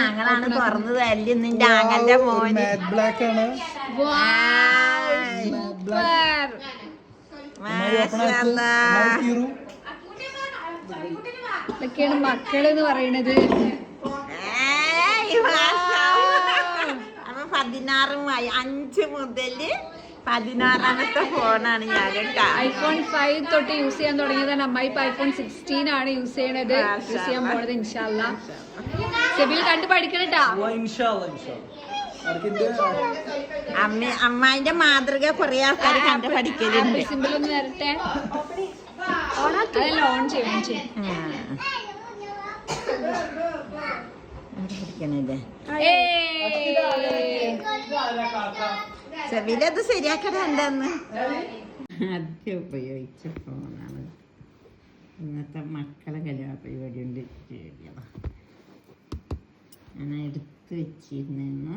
ആങ്ങളാണ് തുറന്നു തല്ലി നിന്റെ ആങ്ങളുടെ മോന്. മാറ്റ് ബ്ലാക്ക് ആണ്. ഇതൊക്കെയാണ് മക്കൾ എന്ന് പറയണത് പതിനാറ് പതിനാറുമായി അഞ്ച് മുതൽ പതിനാറാമത്തെ ഫോണാണ് ഞാൻ കേട്ടാ. ഐഫോൺ ഫൈവ് തൊട്ട് യൂസ് ചെയ്യാൻ തുടങ്ങിയതാണ് അമ്മായി ഇപ്പൊ ഐഫോൺ സിക്സ്റ്റീൻ ആണ് യൂസ് ചെയ്യണത്. യൂസ് ചെയ്യാൻ പോണത് ഇൻഷാല്ല സെബിൽ കണ്ടു പഠിക്കണട്ടാ അമ്മ അമ്മായിന്റെ മാതൃക കുറെ ആൾക്കാർ കണ്ട് പഠിക്കലുണ്ട്. സിമ്പിൾ ഒന്ന് വരട്ടെ. അതല്ല ഓൺ ചെയ്യും ചെയ്യും. ആ. സെബിലത് ശരിയാക്കണ എന്താന്ന്? ആദ്യം ഉപയോഗിച്ച ഫോണാണ്. ഇന്നത്തെ മക്കളെ കല്യാണ പരിപാടി ഉണ്ട് ശരിയാ ഞാൻ എടുത്ത് വെച്ചിരുന്നു